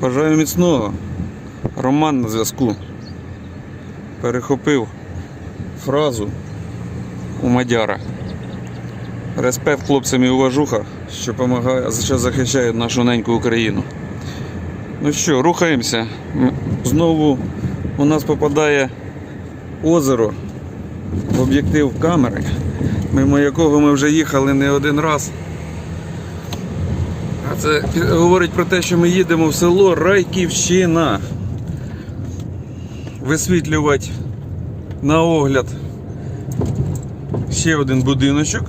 Бажаю міцного. Роман на зв'язку. Перехопив фразу у Мадяра. Респект хлопцям і уважуха, що помагає, що захищає нашу неньку Україну. Ну що, рухаємося. Знову у нас попадає озеро в об'єктив камери, мимо якого ми вже їхали не один раз. Це говорить про те, що ми їдемо в село Райківщина. Висвітлювати на огляд ще один будиночок.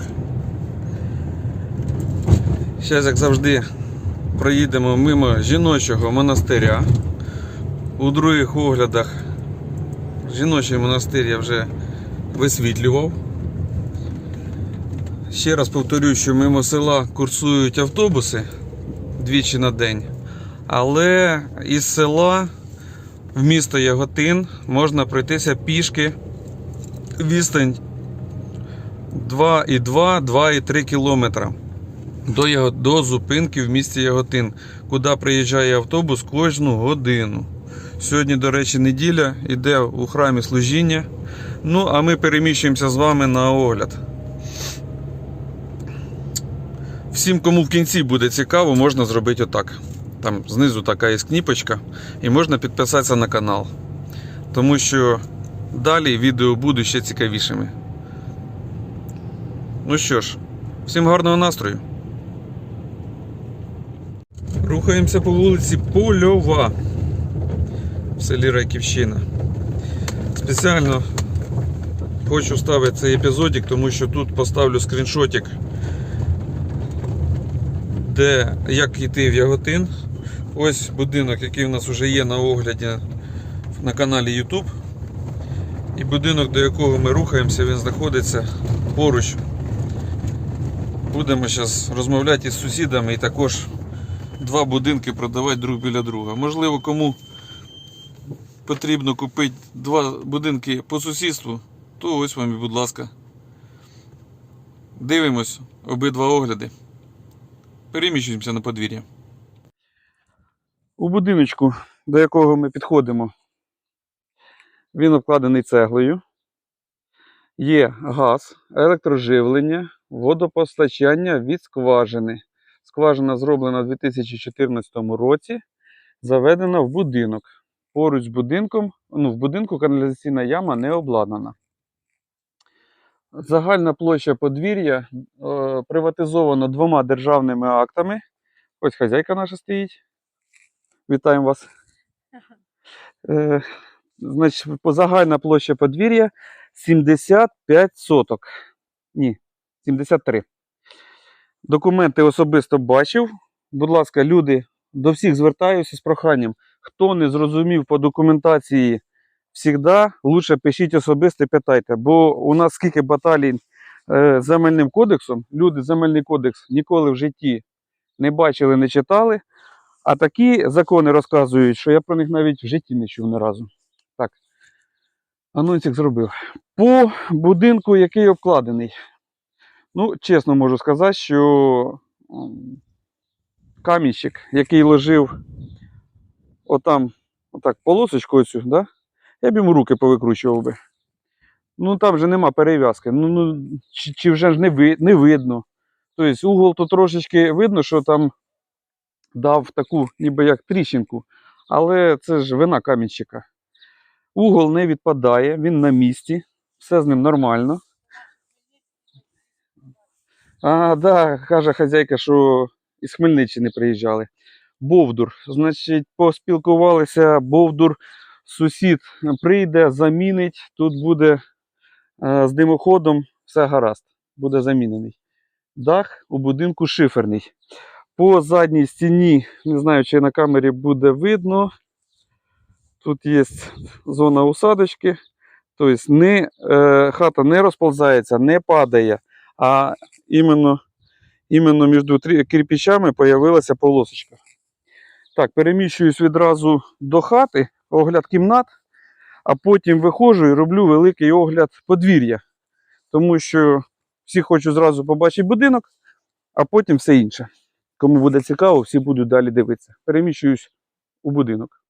Зараз, як завжди, проїдемо мимо жіночого монастиря. У других оглядах жіночий монастир я вже висвітлював. Ще раз повторю, що мимо села курсують автобуси двічі на день. Але із села в місто Яготин можна пройтися пішки відстань 2,2, 2,3 кілометра до, Яго- до зупинки в місті Яготин, куди приїжджає автобус кожну годину. Сьогодні, до речі, неділя, іде у храмі служіння. Ну, а ми переміщуємося з вами на огляд. Всім, кому в кінці буде цікаво, можна зробити отак. Там знизу така є кніпочка, і можна підписатися на канал. Тому що далі відео будуть ще цікавішими. Ну що ж, всім гарного настрою. Рухаємося по вулиці Польова в селі Райківщина. Спеціально хочу вставити цей епізодик, тому що тут поставлю скріншотик де як йти в Яготин. Ось будинок, який у нас вже є на огляді на каналі YouTube. І будинок, до якого ми рухаємося, він знаходиться поруч. Будемо зараз розмовляти із сусідами і також два будинки продавати друг біля друга. Можливо, кому потрібно купити два будинки по сусідству, то ось вам і, будь ласка. Дивимось обидва огляди. Переміщуємося на подвір'я. У будиночку, до якого ми підходимо, він обкладений цеглою. Є газ, електроживлення, водопостачання від скважини. Скважина зроблена у 2014 році, заведена в будинок. Поруч з будинком, ну, в будинку каналізаційна яма не обладнана. Загальна площа подвір'я е, приватизовано двома державними актами. Ось хазяйка наша стоїть. Вітаємо вас. Е, значить, загальна площа подвір'я 75 соток. Ні, 73. Документи особисто бачив. Будь ласка, люди, до всіх звертаюся з проханням. Хто не зрозумів по документації Всігда лучше пишіть особисто, і питайте, бо у нас скільки баталій е, земельним кодексом, люди земельний кодекс ніколи в житті не бачили, не читали. А такі закони розказують, що я про них навіть в житті не чув ні разу. Так. Анонсик зробив. По будинку, який обкладений. Ну, чесно можу сказати, що камінчик, який ложив отам, отак, полосочку да? Я б йому руки повикручував би. Ну там вже нема перев'язки. Ну, ну, чи, чи вже ж не, ви, не видно. Тобто угол то трошечки видно, що там дав таку, ніби як тріщинку. Але це ж вина камінчика. Угол не відпадає, він на місці, все з ним нормально. А, да, каже хазяйка, що із Хмельниччини приїжджали. Бовдур. Значить, поспілкувалися Бовдур сусід прийде, замінить, тут буде е, з димоходом все гаразд, буде замінений. Дах у будинку шиферний. По задній стіні, не знаю, чи на камері буде видно. Тут є зона усадочки. Тобто не, е, хата не розползається, не падає, а іменно, іменно між кирпичами з'явилася полосочка. Так, переміщуюсь відразу до хати огляд кімнат, а потім виходжу і роблю великий огляд подвір'я. Тому що всі хочуть зразу побачити будинок, а потім все інше. Кому буде цікаво, всі будуть далі дивитися. Переміщуюсь у будинок.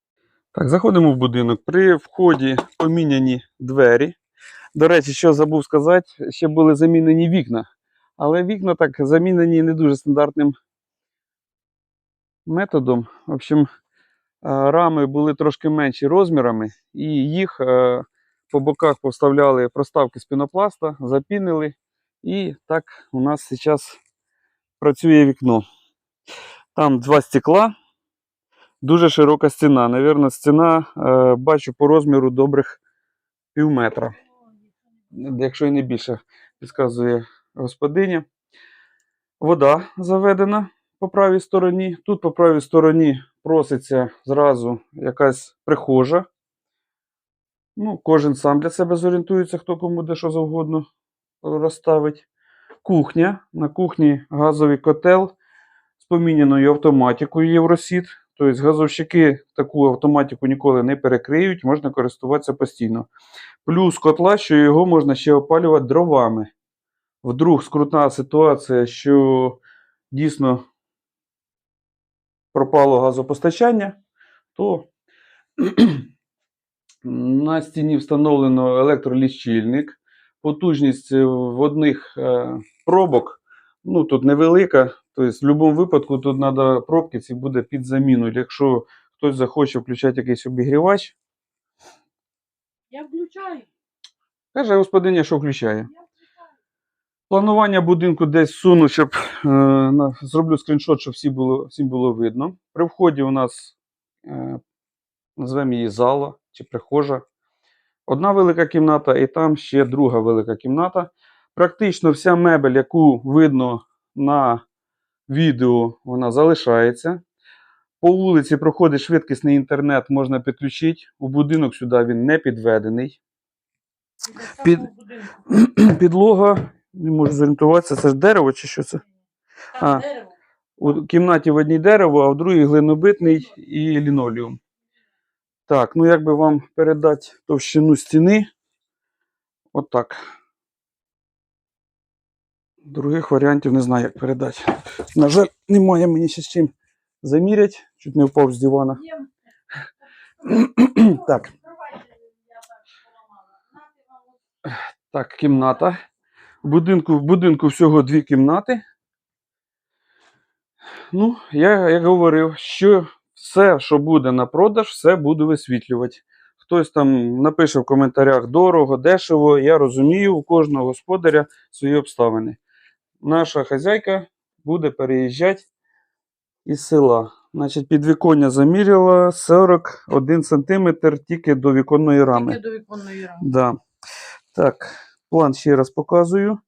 Так, заходимо в будинок. При вході поміняні двері. До речі, що забув сказати, ще були замінені вікна. Але вікна так замінені не дуже стандартним методом. В общем, рами були трошки менші розмірами, і їх е, по боках поставляли проставки з пінопласта, запінили. І так у нас зараз працює вікно. Там два стекла, дуже широка стіна. Навірно, стіна е, бачу по розміру добрих пів метра. Якщо і не більше, підказує господиня. Вода заведена по правій стороні. Тут по правій стороні проситься зразу якась прихожа. Ну, кожен сам для себе зорієнтується, хто кому де що завгодно розставить. Кухня. На кухні газовий котел з поміняною автоматикою Євросід. Тобто газовщики таку автоматику ніколи не перекриють, можна користуватися постійно. Плюс котла, що його можна ще опалювати дровами. Вдруг скрутна ситуація, що дійсно пропало газопостачання, то на стіні встановлено електролічильник. Потужність е, в одних е, пробок ну, тут невелика. Тобто, в будь-якому випадку тут треба пробки, ці буде під заміну. Якщо хтось захоче включати якийсь обігрівач, Я включаю. каже господиня, що включає. Планування будинку десь суну, щоб е, зроблю скріншот, щоб всі було, всім було видно. При вході у нас, е, назвемо її зала чи прихожа. Одна велика кімната, і там ще друга велика кімната. Практично вся мебель, яку видно на відео, вона залишається. По вулиці проходить швидкісний інтернет, можна підключити. У будинок сюди він не підведений. Під- Підлога, не можу зорієнтуватися, це ж дерево чи що це? Там А. дерево. У кімнаті в одній дерево, а в другій глинобитний і лінолеум. Так, ну як би вам передати товщину стіни? Отак. Других варіантів не знаю, як передати. На жаль, немає мені ще з чим заміряти. Чуть не впав з дивана. Є. Так, Давайте, я так поламала. Нати вам от так, кімната. Будинку, в будинку всього дві кімнати. Ну, я як говорив, що все, що буде на продаж, все буду висвітлювати. Хтось там напише в коментарях дорого, дешево. Я розумію, у кожного господаря свої обставини. Наша хазяйка буде переїжджати із села. Значить, підвіконня заміряла 41 см тільки до віконної рами. Тільки до віконної рами. Да. Так, план ще раз показую.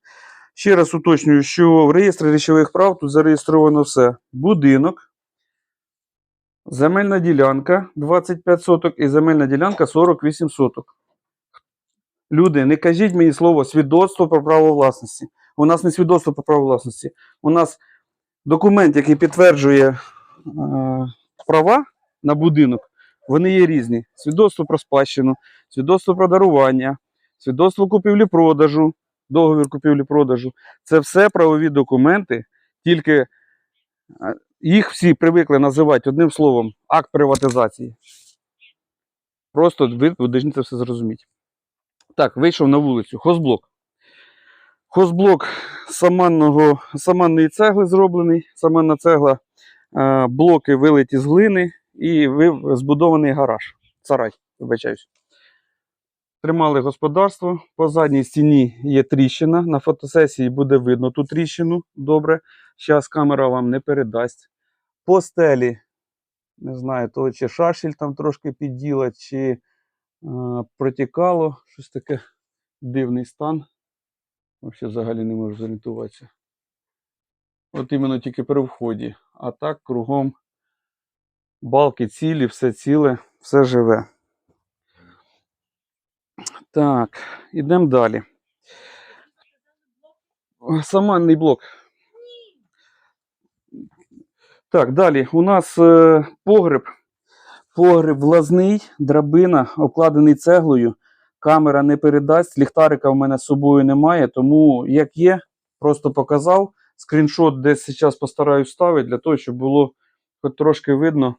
Ще раз уточнюю, що в реєстрі речових прав тут зареєстровано все. Будинок, земельна ділянка 25 соток і земельна ділянка 48 соток. Люди, не кажіть мені слово свідоцтво про право власності. У нас не свідоцтво про право власності. У нас документ, який підтверджує е, права на будинок, вони є різні. Свідоцтво про спадщину, свідоцтво про дарування, свідоцтво купівлі-продажу, договір купівлі-продажу. Це все правові документи, тільки е, їх всі привикли називати одним словом акт приватизації. Просто ви повинні це все зрозуміти. Так, вийшов на вулицю. Хозблок. Хозблок саманного, саманної цегли зроблений. Саманна цегла, е, блоки вилиті з глини і збудований гараж. Сарай, вибачаюсь. Тримали господарство. По задній стіні є тріщина. На фотосесії буде видно ту тріщину. Добре. Зараз камера вам не передасть. По стелі, не знаю, то чи шашель там трошки підділа, чи е, протікало. Щось таке дивний стан. Взагалі не можу зорієнтуватися. От іменно тільки при вході. А так кругом балки цілі, все ціле, все живе. Так, ідемо далі. Саманний блок. Так, далі. У нас е, погреб. Погреб влазний, драбина, обкладений цеглою. Камера не передасть. Ліхтарика в мене з собою немає, тому як є, просто показав. Скріншот десь зараз постараюсь ставити, для того, щоб було хоч трошки видно,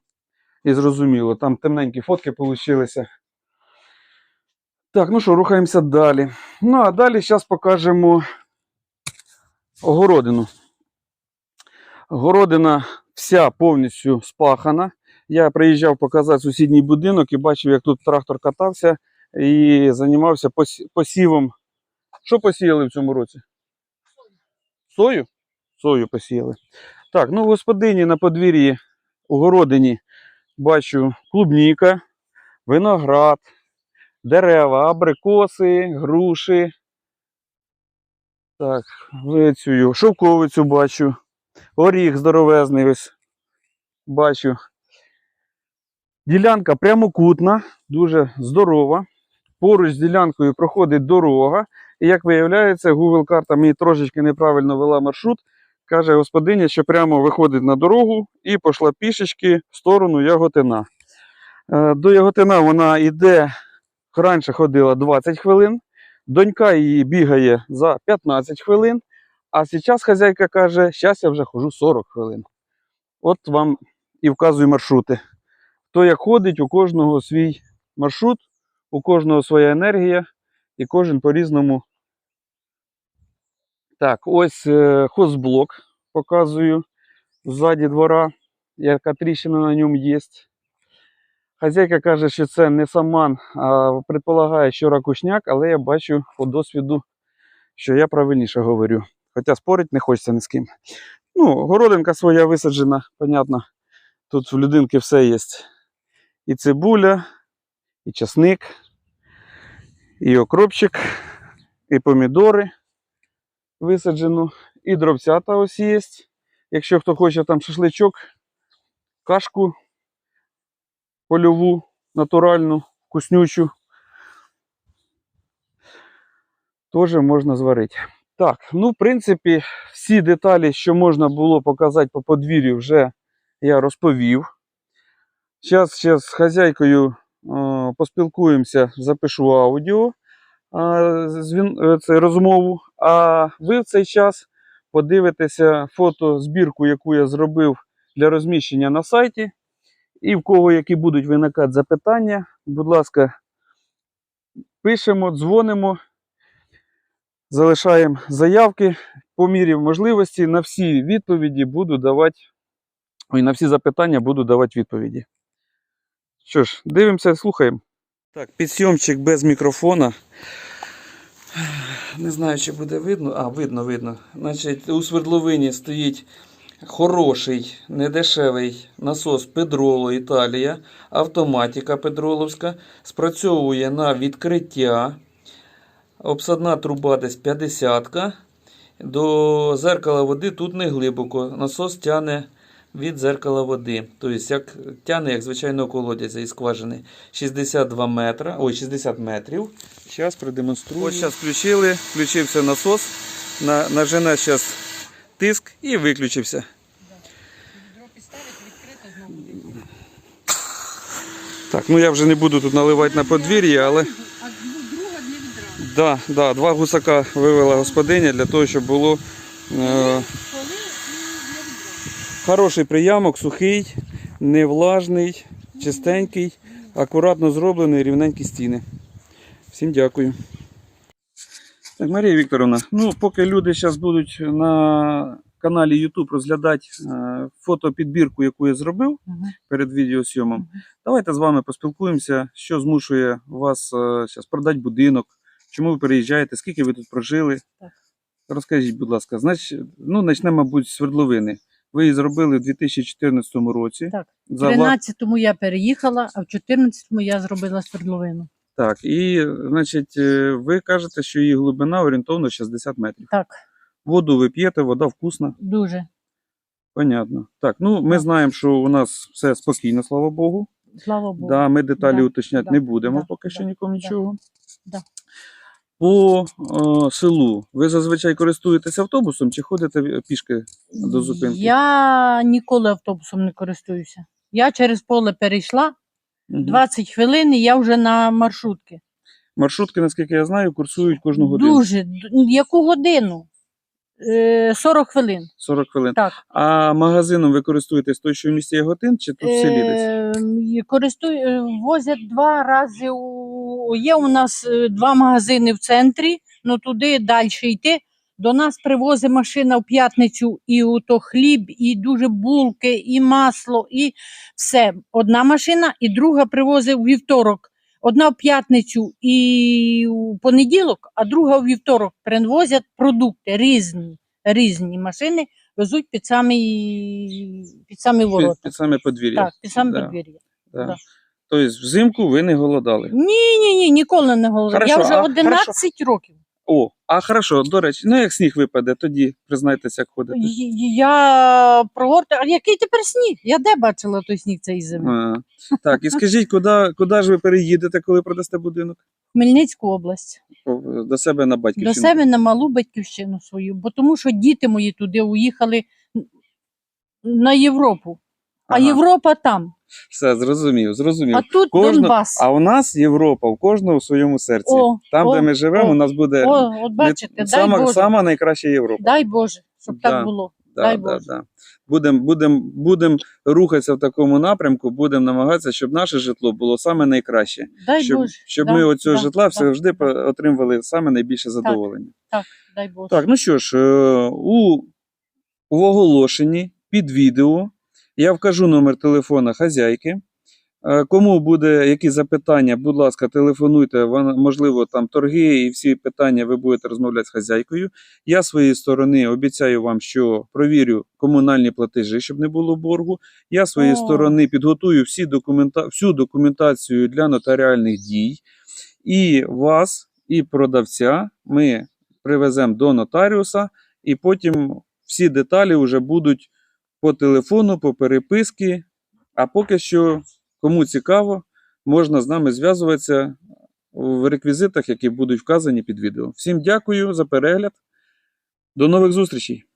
і зрозуміло. Там темненькі фотки получилися. Так, ну що, рухаємося далі. Ну, а далі зараз покажемо огородину. Городина вся повністю спахана. Я приїжджав показати сусідній будинок і бачив, як тут трактор катався і займався посівом. Що посіяли в цьому році? Сою? Сою посіяли. Так, ну господині на подвір'ї у городині бачу клубніка, виноград, дерева, абрикоси, груші. Так, вицю, шовковицю бачу, оріх здоровезний ось бачу. Ділянка прямокутна, дуже здорова. Поруч з ділянкою проходить дорога. І як виявляється, Google карта мені трошечки неправильно вела маршрут. Каже господиня, що прямо виходить на дорогу і пішла пішечки в сторону Яготина. Е, До Яготина вона йде, раніше ходила 20 хвилин, донька її бігає за 15 хвилин, а зараз хазяйка каже, зараз я вже хожу 40 хвилин. От вам і вказую маршрути. Хто як ходить, у кожного свій маршрут, у кожного своя енергія, і кожен по-різному. Так, ось е, хозблок показую ззаді двора, яка тріщина на ньому є. Хазяйка каже, що це не саман, а предполагає, що ракушняк, але я бачу по досвіду, що я правильніше говорю. Хоча спорить не хочеться ні з ким. Ну, городинка своя висаджена, понятно. Тут в людинки все є. І цибуля, і часник, і окропчик, і помідори висаджено, і дровцята ось є. Якщо хто хоче там шашличок, кашку польову, натуральну, вкуснючу, теж можна зварити. Так, ну, в принципі, всі деталі, що можна було показати по подвір'ю, вже я розповів. Зараз ще з хазяйкою поспілкуємося, запишу аудіо е, це розмову. А ви в цей час подивитеся фотозбірку, яку я зробив для розміщення на сайті. І в кого які будуть виникати запитання, будь ласка, пишемо, дзвонимо, залишаємо заявки по мірі можливості. На всі відповіді буду давати, ой, на всі запитання буду давати відповіді. Що ж, дивимося, слухаємо. Так, підсйомчик без мікрофона. Не знаю, чи буде видно. А, видно, видно. Значить, у свердловині стоїть хороший, недешевий насос Педроло Італія, автоматика Педроловська. Спрацьовує на відкриття. Обсадна труба десь 50 До зеркала води тут не глибоко. Насос тяне від зеркала води. Тобто, як тяне, як звичайно, колодязя із скважини. 62 метра, ой, 60 метрів. Зараз продемонструю. Ось зараз включили, включився насос, на, нажене зараз тиск і виключився. Так, ну я вже не буду тут наливати на подвір'ї, але да, да, два гусака вивела господиня для того, щоб було е, хороший приямок, сухий, невлажний, чистенький, акуратно зроблений, рівненькі стіни. Всім дякую. Так, Марія Вікторовна, ну поки люди зараз будуть на каналі YouTube розглядати е, фотопідбірку, яку я зробив перед відеосйомом, Мгм. давайте з вами поспілкуємося, що змушує вас зараз продати будинок, чому ви переїжджаєте, скільки ви тут прожили. Так. Розкажіть, будь ласка, значить, ну, почнемо, мабуть, з свердловини. Ви її зробили в 2014 році. Так. В За вла- 13-му я переїхала, а в 14-му я зробила свердловину. Так, і значить, е, ви кажете, що її глибина орієнтовно 60 метрів. Так, Воду ви п'єте, вода вкусна, дуже. понятно. Так, ну ми Так. знаємо, що у нас все спокійно, слава Богу. Слава Богу. Да, ми деталі Да, уточняти да, не будемо да, поки да, що нікому да, нічого. да. По е, селу ви зазвичай користуєтеся автобусом чи ходите пішки до зупинки? Я ніколи автобусом не користуюся. Я через поле перейшла. 20 хвилин і я вже на маршрутки. Маршрутки, наскільки я знаю, курсують кожну годину. Дуже. Д- Яку годину? Е, 40 хвилин. 40 хвилин. Так. А магазином ви користуєтесь той, що в місті Яготин, чи тут в селі десь? Е, користуй, е, возять два рази. У, є у нас е, два магазини в центрі, ну туди далі йти. До нас привозить машина в п'ятницю і ото хліб, і дуже булки, і масло, і все. Одна машина, і друга привозить у вівторок. Одна в п'ятницю і у понеділок, а друга у вівторок привозять продукти різні. Різні машини везуть під самі, під самі ворота. Під, під саме подвір'я. Так, під саме Да. подвір'я. Да. да. Тобто взимку ви не голодали. Ні, ні, ні, ніколи не голодав. Я Хорошо, вже а, 11 років. О, а хорошо, до речі, ну як сніг випаде, тоді признайтеся, як ходите. Й- Я прогорти. А який тепер сніг? Я де бачила той сніг цієї зими? А, так, і скажіть, куди, куди ж ви переїдете, коли продасте будинок? Хмельницьку область. О, До себе на батьківщину. До себе на малу батьківщину свою, бо тому що діти мої туди уїхали на Європу. А Ага. Європа там. Все, зрозумів, зрозумів. А тут Кожна- Донбас. А у нас Європа, в кожного в своєму серці. О, Там, о, де ми живемо, о, у нас буде О, от бачите, дай сама, Боже. сама найкраща Європа. Дай Боже, щоб Да. так було. Да, дай да, Боже. да. Будемо будем, будем рухатися в такому напрямку, будемо намагатися, щоб наше житло було саме найкраще. Дай щоб Боже. щоб да, ми оцього да, житла да. завжди по- отримували саме найбільше задоволення. Дай Боже. Так, ну що ж, е, у, у оголошенні під відео я вкажу номер телефона хазяйки. Е, Кому буде які запитання, будь ласка, телефонуйте. Можливо, там торги і всі питання ви будете розмовляти з хазяйкою. Я з своєї сторони обіцяю вам, що провірю комунальні платежі, щоб не було боргу. Я з своєї О. сторони підготую всі документа... всю документацію для нотаріальних дій. І вас, і продавця ми привеземо до нотаріуса, і потім всі деталі вже будуть по телефону, по переписки. А поки що, кому цікаво, можна з нами зв'язуватися в реквізитах, які будуть вказані під відео. Всім дякую за перегляд. До нових зустрічей!